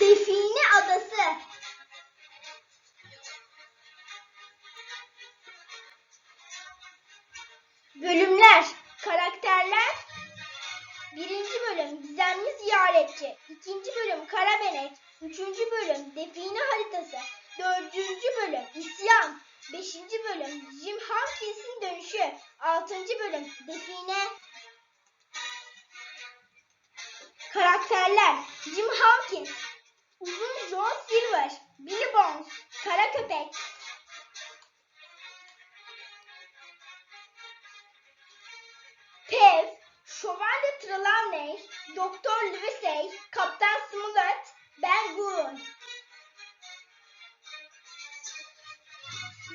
Define Adası. Bölümler, karakterler. Birinci bölüm Gizemli Ziyaretçi. İkinci bölüm Karabenek. Üçüncü bölüm Define Haritası. Dördüncü bölüm İsyan. Beşinci bölüm Jim Hawkins'in dönüşü. Altıncı bölüm Define. Karakterler Jim Hawkins, Uzun John Silver, Billy Bones, Kara Köpek, Pev, Şövalye Trelawney, Doktor Livesey, Kaptan Smollett, Ben Gurun.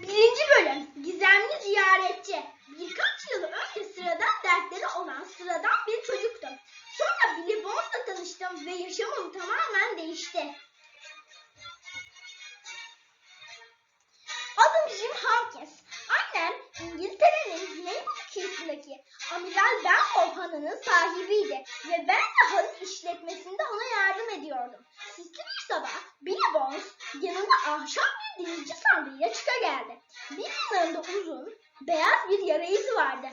Birinci bölüm Gizemli Ziyaretçi. Birkaç yıl önce sıradan dertleri olan sıradan bir çocuktum. Sonra Billy Bones'la tanıştım ve yaşamım tamamen değişti. Adım Jim Hawkins. Annem İngiltere'nin Güneybatı kıyısındaki Amiral Benbow Hanı'nın sahibiydi ve ben de hanın işletmesinde ona yardım ediyordum. Sisli bir sabah Billy Bones yanında ahşap bir denizci sandığıyla çıka geldi. Bir yanında uzun, beyaz bir yara izi vardı.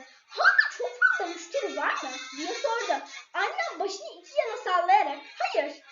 Fazla müşteri var mı diye sordu. Annem başını iki yana sallayarak hayır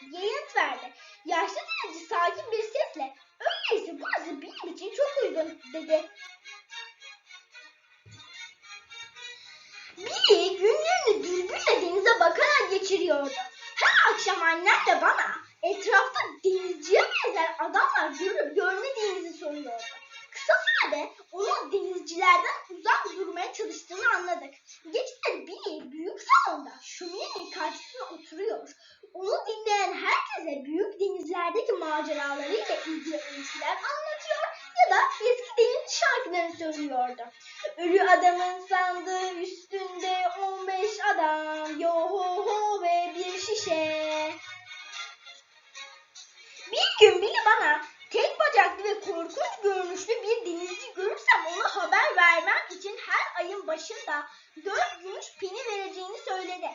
Bir gün biri bana tek bacaklı ve korkunç görünüşlü bir denizci görürsem ona haber vermem için her ayın başında dört gümüş peni vereceğini söyledi.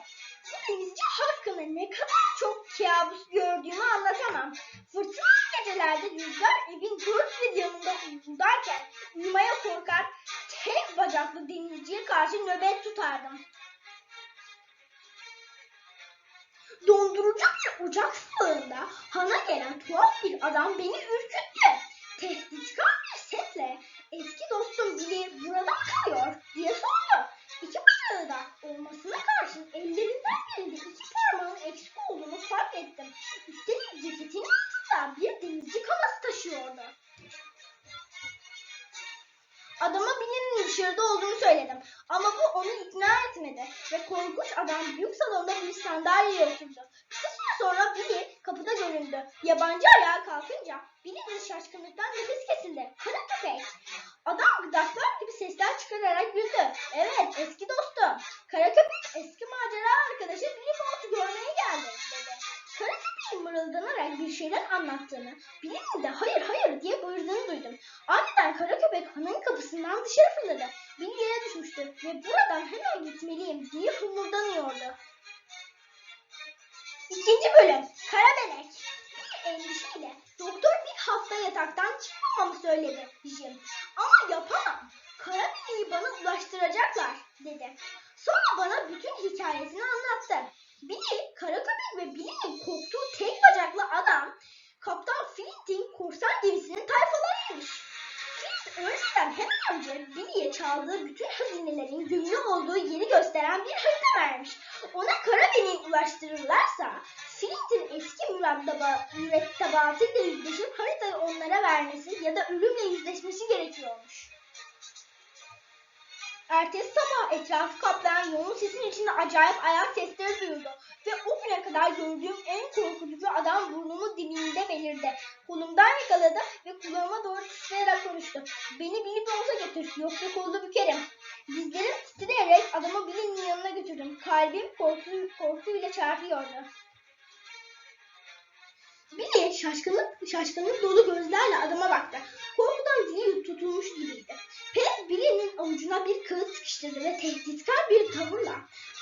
Bu denizci hakkında ne kadar çok kabus gördüğümü anlatamam. Fırtınalı gecelerde rüzgar evin dört bir yanında uğuldayken uyumaya korkar tek bacaklı denizciye karşı nöbet tutardım. Dondurucu bir ocak sığığında hana gelen tuhaf bir adam beni ürküttü. Tehditkar bir sesle eski dostum Billy burada mı kalıyor diye sordu. İki bacağı da olmasına karşın ellerinden birinde iki parmağın eksik olduğunu fark ettim. Üstelik ceketinin Dışarıda olduğunu söyledim. Ama bu onu ikna etmedi. Ve korkunç adam büyük salonda bir sandalyeye oturdu. Kısa süre sonra Billy kapıda göründü. Yabancı ayağa kalkınca Billy'nin şaşkınlıktan nefes kesildi. Kara köpek. Adam gıdaklar gibi sesler çıkararak güldü. Evet eski dostum. Kara köpek eski macera bir şeyler anlattığını, Billy'nin de hayır hayır diye bağırdığını duydum. Aniden kara köpek hanın kapısından dışarı fırladı. Billy yere düşmüştü ve buradan hemen gitmeliyim diye homurdanıyordu. İkinci bölüm. Karabenek. Bir endişeyle doktor bir hafta yataktan çıkmamamı söyledi Jim. Ama yapamam. Karabeneği bana ulaştıracaklar dedi. Sonra bana bütün hikayesini anlattı. Billy, kara köpek ve Billy'nin korktuğu tek bacaklı adam Kaptan Flint'in korsan gemisinin tayfalarıymış. Flint önceden hemen önce Billy'ye çaldığı bütün hazinelerin gömülü olduğu yeri gösteren bir harita vermiş. Ona Karabene'yi ulaştırırlarsa Flint'in eski müretteba, mürettebatıyla yüzleşip haritayı onlara vermesi ya da ölümle yüzleşmesi gerekiyormuş. Ertesi sabah etrafı kaplayan yoğun sesin içinde acayip ayak sesleri duyuldu. Ve o güne kadar gördüğüm en korkutucu adam burnumun dibinde belirdi. Kolumdan yakaladı ve kulağıma doğru titreyerek konuştu. Beni Billy Bones'a götür yoksa kolunu bükerim. Dizlerim titreyerek adamı Billy'nin yanına götürdüm. Kalbim korku, korkuyla çarpıyordu. Billy şaşkınlık, şaşkınlık dolu gözlerle adama baktı. Korkudan dili tutulmuş gibiydi. Pet Billy'nin avucuna bir kağıt sıkıştırdı ve tehditkar bir tavırla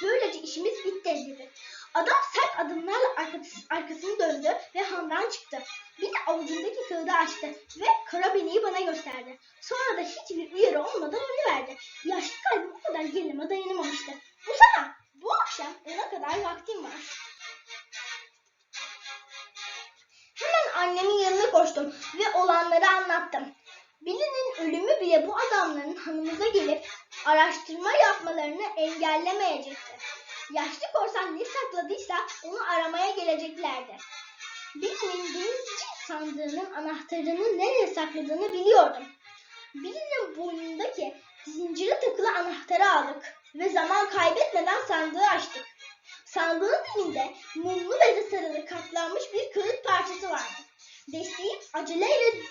böylece işimiz bitti dedi. Adam sert adımlarla arkası- arkasını döndü ve odamdan çıktı. De avucundaki kağıdı açtı ve kara beneği bana gösterdi. Sonra da hiçbir uyarı olmadan verdi. Yaşlı kalbim o kadar gerilime dayanamamıştı. Bu sana bu akşam ona kadar vaktim var. Hemen annemin yanına koştum ve olanları anlattım. Billy'nin ölümü bile bu adamların hanımıza gelip araştırma yapmalarını engellemeyecekti. Yaşlı korsan ne sakladıysa onu aramaya geleceklerdi. Billy'nin denizci sandığının anahtarını nereye sakladığını biliyordum. Billy'nin boynundaki zincire takılı anahtarı aldık ve zaman kaybetmeden sandığı açtık. Sandığın dibinde mumlu beze sarılı katlanmış bir kağıt parçası vardı. Desteği aceleyle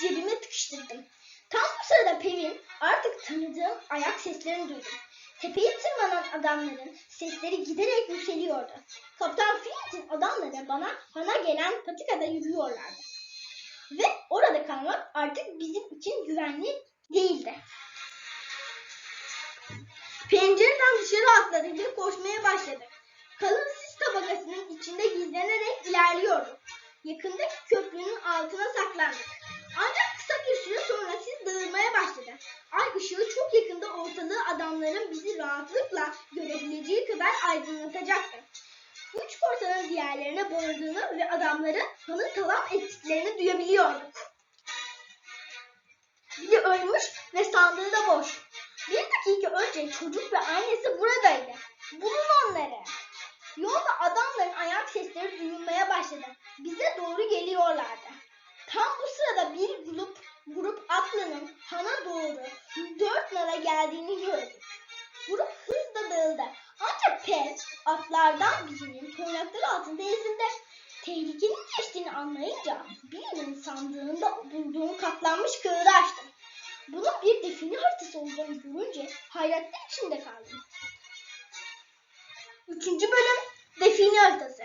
cebime tıkıştırdım. Tam bu sırada Pevin artık tanıdığım ayak seslerini duydum. Tepeye tırmanan adamların sesleri giderek yükseliyordu. Kaptan Flint'in adamları bana hana gelen patikada yürüyorlardı. Ve orada kalmak artık bizim için güvenli değildi. Pencereden dışarı atladık ve koşmaya başladık. Kalın sis tabakasının içinde gizlenerek ilerliyorduk. Yakındaki köprünün altına saklandık. Ancak kısa bir süre sonra sis dağılmaya başladı. Ay ışığı çok yakında ortalığı adamların bizi rahatlıkla görebileceği kadar aydınlatacaktı. Üç korsanın diğerlerine bağırdığını ve adamların hanı talan ettiklerini duyabiliyorduk. Biri ölmüş ve sandığı da boş. Bir dakika önce çocuk ve annesi buradaydı. Bulun onları. Yolda adamların ayak sesleri duyulmaya başladı. Bize doğru geliyorlardı. Tam bu sırada bir grup, grup atlının hana doğru dört nala geldiğini gördük. Grup hızla dağıldı. Ancak Pet atlardan birinin toynakları altında ezildi. Tehlikenin geçtiğini anlayınca birinin sandığında bulduğum katlanmış kağıdı açtım. Bunun bir define haritası olduğunu görünce hayretler içinde kaldım. Üçüncü bölüm define haritası.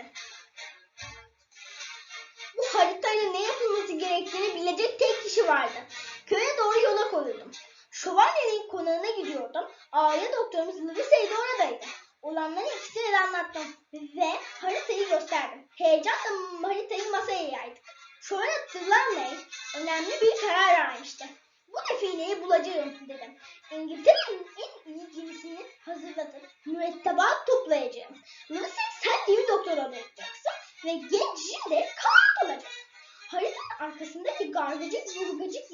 Bu haritayla ne yapılması gerektiğini bilecek tek kişi vardı. Köye doğru yola koyuldum. Şövalyenin konağına gidiyordum. Aile doktorumuz Louise'ye de oradaydı. Olanları ikisine de anlattım ve haritayı gösterdim. Heyecanla haritayı masaya yaydık. Şöyle Trelawney önemli bir karar vermişti. Bu defineyi bulacağım dedim. İngiltere'nin en iyi gemisini hazırlatıp mürettebat toplayacağım. Louise sen iyi doktor olacaksın ve genç de kanat olacak. Haritanın arkasındaki gargacık vurgacık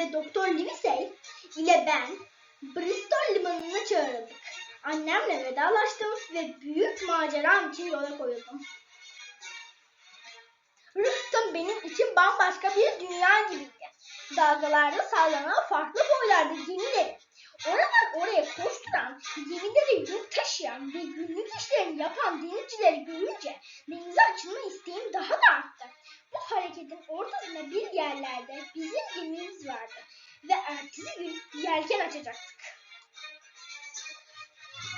ve Doktor Livesey ile ben Bristol limanına çağrıldık. Annemle vedalaştım ve büyük maceram için yola koyuldum. Rüstem benim için bambaşka bir dünya gibiydi. Dalgalarda sallanan farklı boylarda gemileri, oradan oraya koşturan, gemileri yük taşıyan ve günlük işlerini yapan denizcileri görünce denize açılma isteğim daha da arttı. Bu hareketin ortasında bir yerlerde bizim gemimiz vardı ve ertesi gün yelken açacaktık.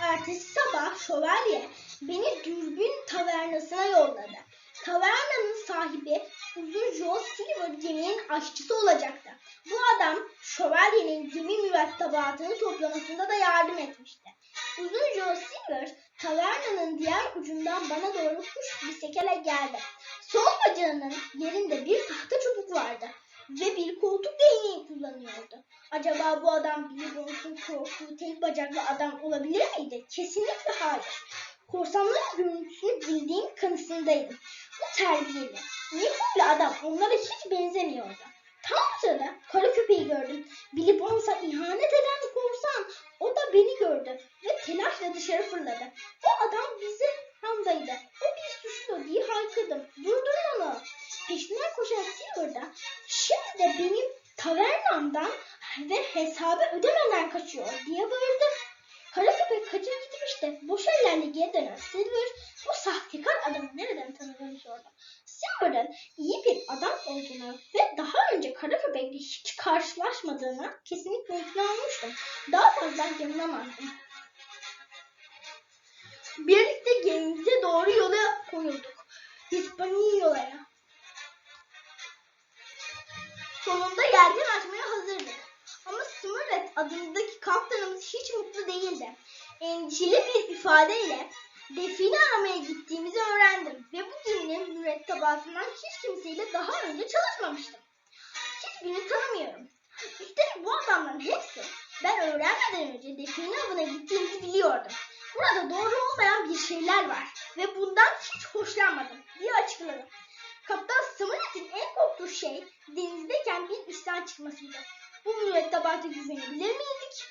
Ertesi sabah şövalye beni dürbün tavernasına yolladı. Tavernanın sahibi uzun Joe Silver geminin aşçısı olacaktı. Bu adam şövalyenin gemi mürettebatını toplamasında da yardım etmişti. Uzun Joe Silver tavernanın diğer ucundan bana doğru kuş bir sekele geldi. Sol bacağının yerinde bir tahta çubuk vardı ve bir koltuk değneği kullanıyordu. Acaba bu adam Billy Bones'un korktuğu tek bacaklı adam olabilir miydi? Kesinlikle hayır. Korsanların görüntüsünü bildiğim kanısındaydım. Bu terbiyeli, iyi huylu adam onlara hiç benzemiyordu. Tam o sırada kara köpeği gördüm. Billy Bones'a ihanet eden korsan. O da beni gördü ve telaşla dışarı fırladı. O adam bizim hamdaydı. O bir suçlu diye haykırdım. Durdurun onu. Peşinden koşan Silver da şimdi de benim tavernamdan ve hesabı ödemeden kaçıyor diye bağırdı. Kara köpek kaçıp gitmişti boş ellerle geri dönen Silver bu sahtekar adamı nereden tanıdığını sordu. Silver'ın iyi bir adam olduğunu ve daha önce kara köpekle hiç karşılaşmadığını kesinlikle ikna olmuştum. Daha fazla yanılamazdım. Birlikte gemimize doğru yola koyulduk. Hispaniola'ya. Sonunda yelken açmaya hazırdık. Ama Smurlet adındaki kaptanımız hiç mutlu değildi. Endişeli bir ifadeyle define aramaya gittiğimizi öğrendim ve bu geminin mürettebatından hiç kimseyle daha önce çalışmamıştım. Hiçbirini tanımıyorum. Üstelik bu adamların hepsi ben öğrenmeden önce define avına gittiğimizi biliyordum. Burada doğru olmayan bir şeyler var ve bundan hiç hoşlanmadım diye açıkladı. Kaptan Smurlet'in en korktuğu şey denizdeyken bir isyan çıkmasıydı. Bu mürettebata güvenebilir miydik?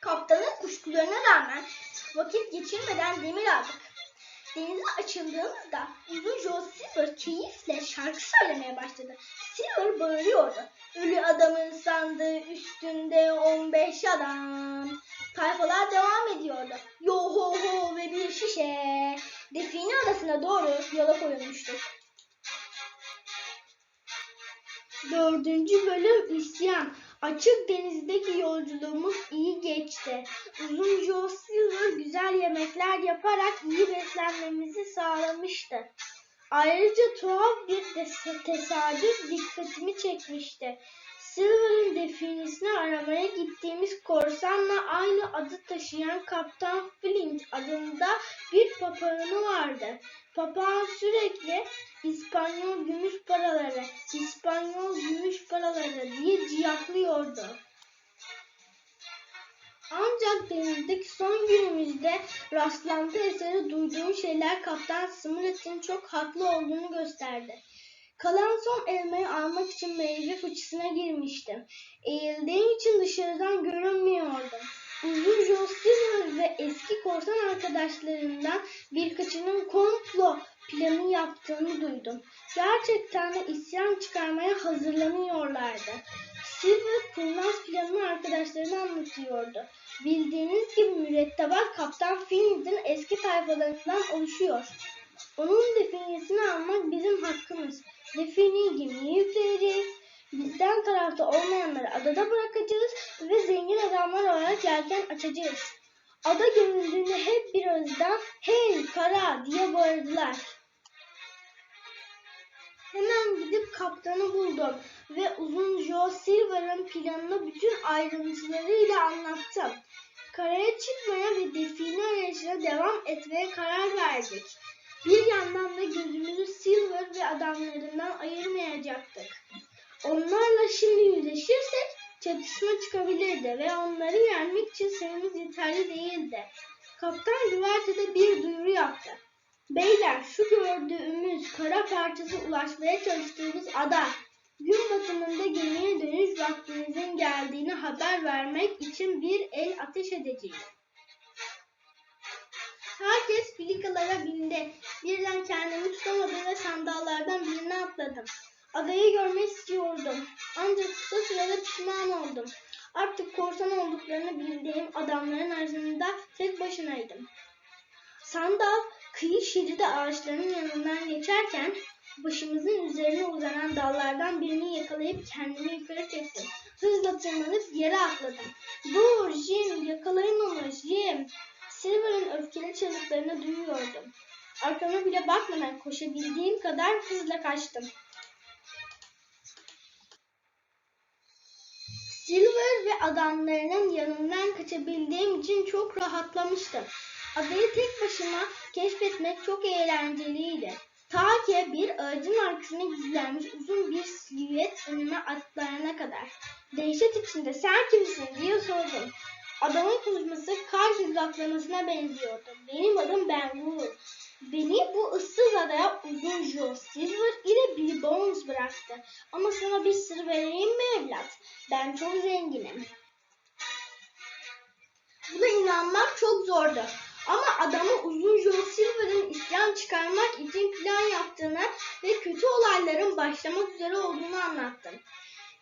Kaptanın kuşkularına rağmen vakit geçirmeden demir aldık. Denize açıldığımızda uzun Joe Silver keyifle şarkı söylemeye başladı. Silver bağırıyordu. Ölü adamın sandığı üstünde 15 adam. Tayfalar devam ediyordu. Yo ho ho ve bir şişe. Define adasına doğru yola koyulmuştuk. Dördüncü bölüm isyan. Açık denizdeki yolculuğumuz iyi geçti. Uzun Joe Silver güzel yemekler yaparak iyi beslenmemizi sağlamıştı. Ayrıca tuhaf bir tesadüf dikkatimi çekmişti. Silver'ın definisini aramaya gittiğimiz korsanla aynı adı taşıyan Kaptan Flint adında bir papağanı vardı. Papağan sürekli İspanyol gümüş paraları, İspanyol gümüş paraları diye ciyaklıyordu. Ancak denizdeki son günümüzde rastlantı eseri duyduğum şeyler Kaptan Smith'in çok haklı olduğunu gösterdi. Kalan son elmayı almak için meyve fıçısına girmiştim. Eğildiğim için dışarıdan görünmüyordum. Uzun Joe Silver ve eski korsan arkadaşlarından birkaçının komplo planı yaptığını duydum. Gerçekten de isyan çıkarmaya hazırlanıyorlardı. Silver kurnaz planını arkadaşlarına anlatıyordu. Bildiğiniz gibi mürettebat Kaptan Flint'in eski tayfalarından oluşuyor. Onun definisini almak bizim hakkımız. Definiyi gemiye yükleyeceğiz. Bizden tarafta olmayanları adada bırakacağız ve zengin adamlar olarak yelken açacağız. Ada görüldüğünde hep bir ağızdan hey kara diye bağırdılar. Hemen gidip kaptanı buldum ve uzun Joe Silver'ın planını bütün ayrıntılarıyla anlattım. Karaya çıkmaya ve define arayışına devam etmeye karar verdik. Bir yandan da gözümüzü Silver ve adamlarından ayırmayacaktık. Onlarla şimdi yüzleşirsek çatışma çıkabilirdi ve onları yenmek için sayımız yeterli değildi. Kaptan güvertede bir duyuru yaptı. Beyler şu gördüğümüz kara parçası ulaşmaya çalıştığımız ada. Gün batımında gemiye dönüş vaktimizin geldiğini haber vermek için bir el ateş edeceğiz. Herkes filikalara bindi. Birden kendimi tutamadım ve sandallardan birine atladım. Adayı görmek istiyordum. Ancak kısa sürede pişman oldum. Artık korsan olduklarını bildiğim adamların arasında tek başınaydım. Sandal kıyı şeridi ağaçlarının yanından geçerken başımızın üzerine uzanan dallardan birini yakalayıp kendimi yukarı çektim. Hızla tırmanıp yere atladım. Dur Jim yakalayın onu Jim. Silver'ın öfkeli çığlıklarını duyuyordum. Arkama bile bakmadan koşabildiğim kadar hızla kaçtım. Silver ve adamlarının yanından kaçabildiğim için çok rahatlamıştım. Adayı tek başıma keşfetmek çok eğlenceliydi. Ta ki bir ağacın arkasına gizlenmiş uzun bir silüet önüme atlarına kadar. Dehşet içinde sen kimsin diye sordum. Adamın konuşması kar güzlaklamasına benziyordu. Benim adım Ben Wool. Beni bu ıssız adaya uzun Joe Silver ile Bill Bones bıraktı. Ama sana bir sır vereyim mi evlat? Ben çok zenginim. Buna inanmak çok zordu. Ama adama uzun Joe Silver'ın isyan çıkarmak için plan yaptığını ve kötü olayların başlamak üzere olduğunu anlattım.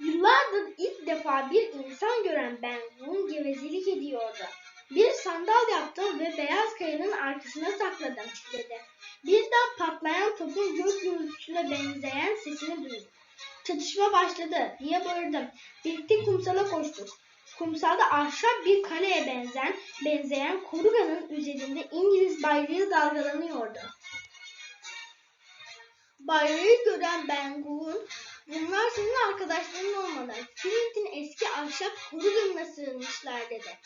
Yıllardır ilk defa bir insan gören Ben Boone gevezelik ediyordu. Bir sandal ve beyaz kayanın arkasına sakladım dedi. Birden patlayan topun gök gürültüsüne benzeyen sesini duydum. Çatışma başladı diye bağırdım. Birlikte kumsala koştuk. Kumsalda ahşap bir kaleye benzen, benzeyen koruganın üzerinde İngiliz bayrağı dalgalanıyordu. Bayrağı gören Ben Gunn, bunlar senin arkadaşların olmalı. Flint'in eski ahşap koruganına sığınmışlar dedi.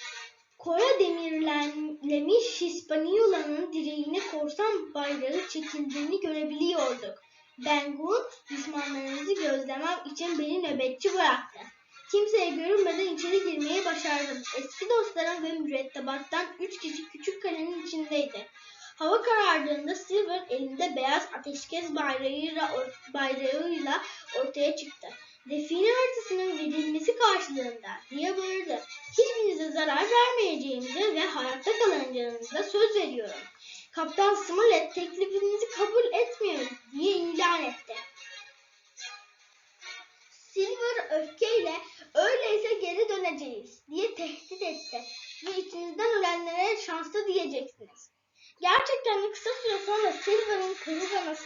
Kora demirlenmiş Hispaniola'nın direğine korsan bayrağı çekildiğini görebiliyorduk. Ben Gunn, düşmanlarınızı gözlemem için beni nöbetçi bıraktı. Kimseye görünmeden içeri girmeyi başardım. Eski dostlarım ve mürettebattan üç kişi küçük kalenin içindeydi. Hava karardığında Silver elinde beyaz ateşkes bayrağıyla, or- bayrağıyla ortaya çıktı. Define haritasının verilmesi karşılığında diye bağırdı. Hiçbirinize zarar vermeyeceğimize ve hayatta kalacağınıza söz veriyorum. Kaptan Smollett teklifinizi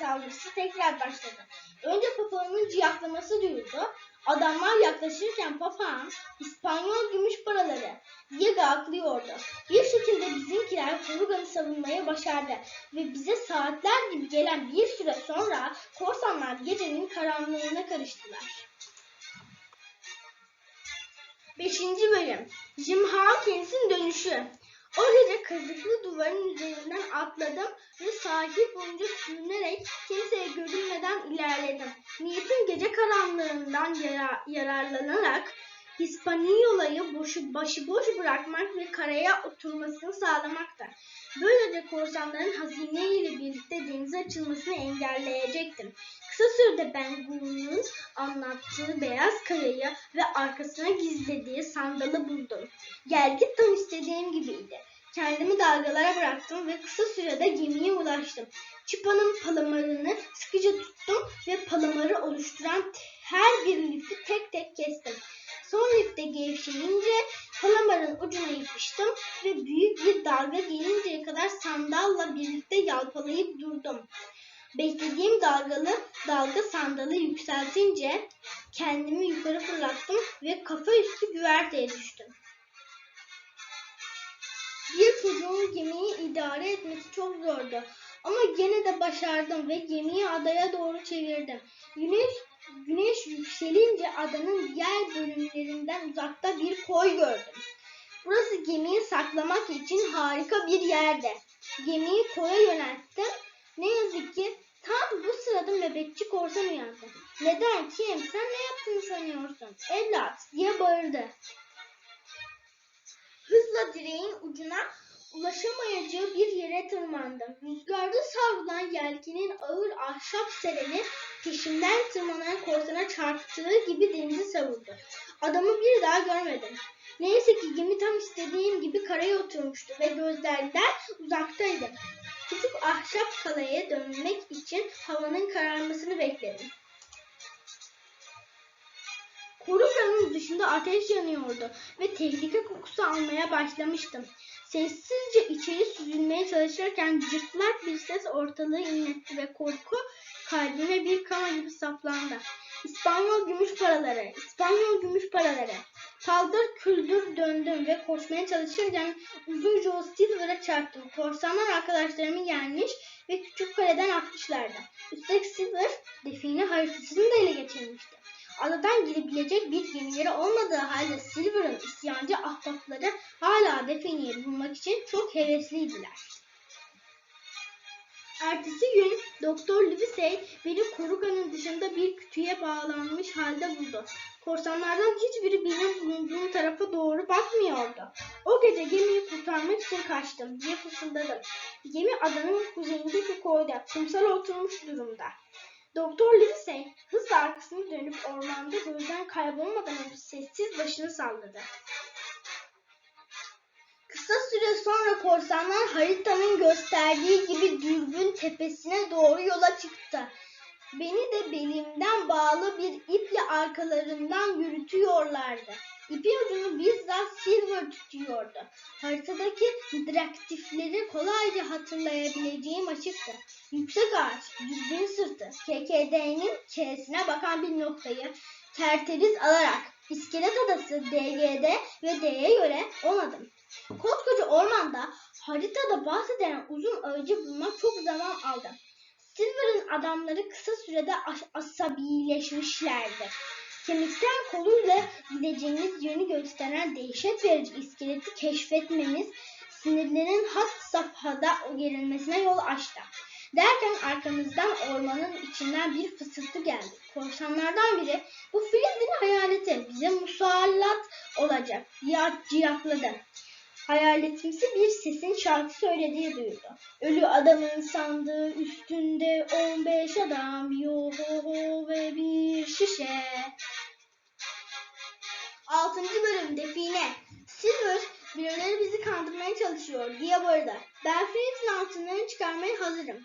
Saldırısı tekrar başladı. Önce papağanın ciyaklaması duyuldu. Adamlar yaklaşırken papağan İspanyol gümüş paraları diye gağıklıyordu. Bir şekilde bizimkiler Kırılgan'ı savunmayı başardı ve bize saatler gibi gelen bir süre sonra korsanlar gecenin karanlığına karıştılar. 5. bölüm Jim Hawkins'in dönüşü O gece kazıklı duvarın üzerinden atladım ve sahil boyunca sürünerek kimseye görünmeden ilerledim. Niyetim gece karanlığından yara- yararlanarak Hispaniola'yı boşu, başıboş bırakmak ve karaya oturmasını sağlamaktı. Böylece korsanların hazineyle birlikte denize açılmasını engelleyecektim. Kısa sürede Ben Gunn'un anlattığı beyaz kayayı ve arkasına gizlediği sandalı buldum. Gelgit tam istediğim gibiydi. Kendimi dalgalara bıraktım ve kısa sürede gemiye ulaştım. Çıpanın palamarını sıkıca tuttum ve palamarı oluşturan her bir lifi tek tek kestim. Son lifte gevşeyince palamarın ucuna yapıştım ve büyük bir dalga gelinceye kadar sandalla birlikte yalpalayıp durdum. Beklediğim dalgalı dalga sandalı yükseltince kendimi yukarı fırlattım ve kafa üstü güverteye düştüm. Bir çocuğun gemiyi idare etmesi çok zordu. Ama gene de başardım ve gemiyi adaya doğru çevirdim. Güneş güneş yükselince adanın diğer bölümlerinden uzakta bir koy gördüm. Burası gemiyi saklamak için harika bir yerde. Gemiyi koya yönelttim. Ne yazık ki tam bu sırada nöbetçi korsan uyandı. Neden kim? Sen ne yaptığını sanıyorsun? Evlat diye bağırdı. Hızla direğin ucuna ulaşamayacağı bir yere tırmandım. Rüzgarda savrulan yelkinin ağır ahşap seleni peşimden tırmanan korsana çarptığı gibi denizi savurdu. Adamı bir daha görmedim. Neyse ki gemi tam istediğim gibi karaya oturmuştu ve gözlerden uzaktaydı. Küçük ahşap kalaya dönmek için havanın kararmasını bekledim. Koruganın dışında ateş yanıyordu ve tehlike kokusu almaya başlamıştım. Sessizce içeri süzülmeye çalışırken cırtlak bir ses ortalığı inletti ve korku kalbime bir kama gibi saplandı. İspanyol gümüş paraları, İspanyol gümüş paraları. Paldır küldür döndüm ve koşmaya çalışırken uzunca o Silver'a çarptım. Korsanlar arkadaşlarımı yenmiş ve küçük kaleden atmışlardı. Üstelik Silver define haritasını da ele geçirmişti. Adadan girebilecek bir gemileri olmadığı halde Silver'ın isyancı ahbapları hala defineyi bulmak için çok hevesliydiler. Ertesi gün Doktor Livesey beni Koruga'nın dışında bir kütüğe bağlanmış halde buldu. Korsanlardan hiçbiri benim bulunduğum tarafa doğru bakmıyordu. O gece gemiyi kurtarmak için kaçtım diye fısıldadım. Gemi adanın kuzeyindeki koyda kumsala oturmuş durumda. Doktor Livesey hızla arkasını dönüp ormanda gözden kaybolmadan önce sessiz başını salladı. Kısa süre sonra korsanlar haritanın gösterdiği gibi dürbün tepesine doğru yola çıktı. Beni de belimden bağlı bir iple arkalarından yürütüyorlardı. İpin ucunu bizzat Silver tutuyordu. Haritadaki interaktifleri kolayca hatırlayabileceğim açıktı. Yüksek ağaç, düzgün sırtı, KKD'nin K'sine bakan bir noktayı terteriz alarak iskelet adası DGD ve D'ye göre 10 adım. Koskoca ormanda haritada bahsedilen uzun ağacı bulmak çok zaman aldı. Silver'ın adamları kısa sürede as- asabileşmişlerdi. Kemiksel koluyla gideceğiniz yönü gösteren dehşet verici iskeleti keşfetmeniz sinirlerin had safhada gerilmesine yol açtı. Derken arkamızdan ormanın içinden bir fısıltı geldi. Korsanlardan biri bu Filiz'in hayaleti bize musallat olacak diye ciyakladı. Hayaletimsi bir sesin şarkı söylediği duyuldu. Ölü adamın sandığı üstünde 15 adam yo ve bir şişe. 6. bölüm Define. Silver birileri bizi kandırmaya çalışıyor diye bağırdı. Ben Filiz'in altınlarını çıkarmaya hazırım.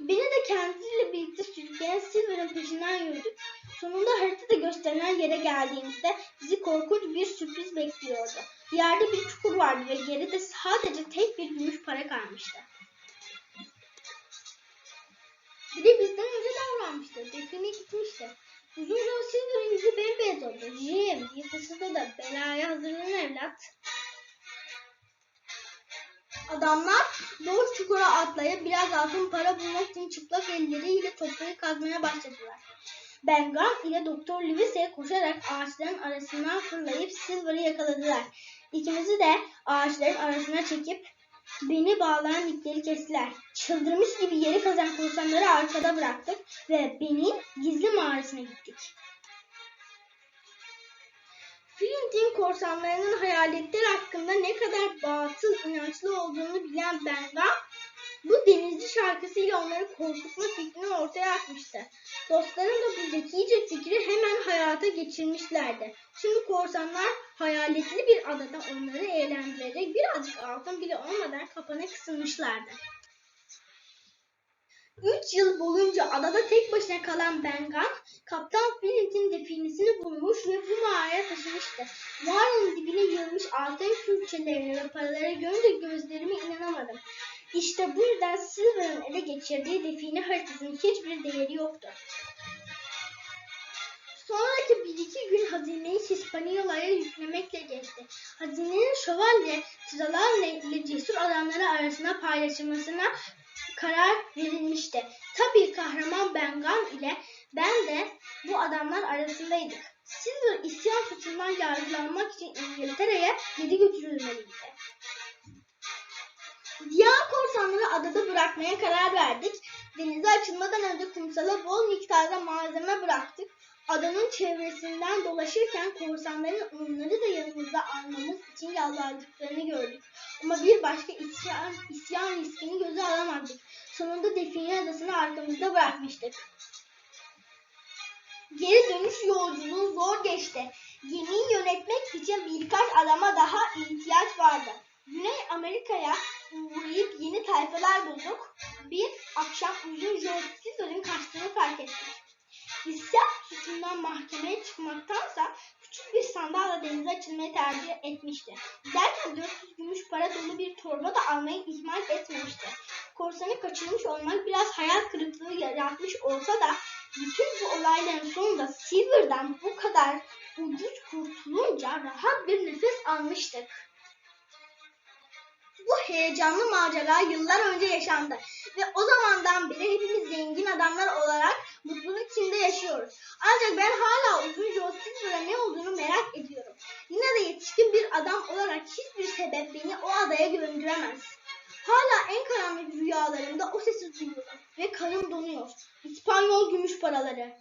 Beni de kendisiyle birlikte sürükleyen Silver'ın peşinden yürüdük. Sonunda haritada gösterilen yere geldiğimizde bizi korkunç bir sürpriz bekliyordu. Yerde bir çukur vardı ve geride sadece tek bir gümüş para kalmıştı. Bir de bizden önce davranmıştı. Define gitmişti. Uzun Silver'ın yüzü bembeyaz oldu. Jim diye fısıldadı. Belaya hazırlan evlat. Adamlar boş çukura atlayıp biraz altın para bulmak için çıplak elleriyle toprağı kazmaya başladılar. Ben Gunn ile Doktor Lewis'e koşarak ağaçların arasından fırlayıp Silver'ı yakaladılar. İkimizi de ağaçların arasına çekip beni bağlayan ipleri kestiler. Çıldırmış gibi yeri kazan korsanları arkada bıraktık ve benim gizli mağarasına gittik. Flint'in korsanlarının hayaletler hakkında ne kadar batıl inançlı olduğunu bilen Benga, bu denizci şarkısıyla onları korkutma fikrini ortaya atmıştı. Dostlarım da bu zekice fikri hemen hayata geçirmişlerdi. Şimdi korsanlar hayaletli bir adada onları eğlendirecek birazcık altın bile olmadan kapana kısılmışlardı. Üç yıl boyunca adada tek başına kalan Bengan, Kaptan Flint'in definisini bulmuş ve bu mağaraya taşımıştı. Mağaranın dibine yığılmış altın külçelerine ve paralara görünce gözlerime inanamadım. İşte bu yüzden Silver'ın ele geçirdiği define haritasının hiçbir değeri yoktu. Sonraki bir iki gün hazineyi Hispaniola'ya yüklemekle geçti. Hazinenin şövalye Trelawney ile cesur adamları arasında paylaşılmasına karar verilmişti. Tabii kahraman Bengan ile ben de bu adamlar arasındaydık. Silver isyan suçundan yargılanmak için İngiltere'ye geri götürülmeliydi. Diğer korsanları adada bırakmaya karar verdik. Denize açılmadan önce kumsala bol miktarda malzeme bıraktık. Adanın çevresinden dolaşırken korsanların onları da yanımıza almamız için yalvardıklarını gördük. Ama bir başka isyan, isyan riskini göze alamadık. Sonunda Define Adası'nı arkamızda bırakmıştık. Geri dönüş yolculuğu zor geçti. Gemiyi yönetmek için birkaç adama daha ihtiyaç vardı. Güney Amerika'ya uğrayıp yeni tayfalar bulduk. Bir akşam uzun John Silver'ın kaçtığını fark ettik. İsyan suçundan mahkemeye çıkmaktansa küçük bir sandalye denize açılmayı tercih etmişti. Derken 400 gümüş para dolu bir torba da almayı ihmal etmemişti. Korsanı kaçırmış olmak biraz hayal kırıklığı yaratmış olsa da bütün bu olayların sonunda Silver'dan bu kadar ucuz kurtulunca rahat bir nefes almıştık. Bu heyecanlı macera yıllar önce yaşandı ve o zamandan beri hepimiz zengin adamlar olarak mutluluk içinde yaşıyoruz. Ancak ben hala uzun Joe Silver'a ne olduğunu merak ediyorum. Yine de yetişkin bir adam olarak hiçbir sebep beni o adaya göndüremez. Hala en karanlık rüyalarımda o sesi duyuyorum ve kanım donuyor. İspanyol gümüş paraları.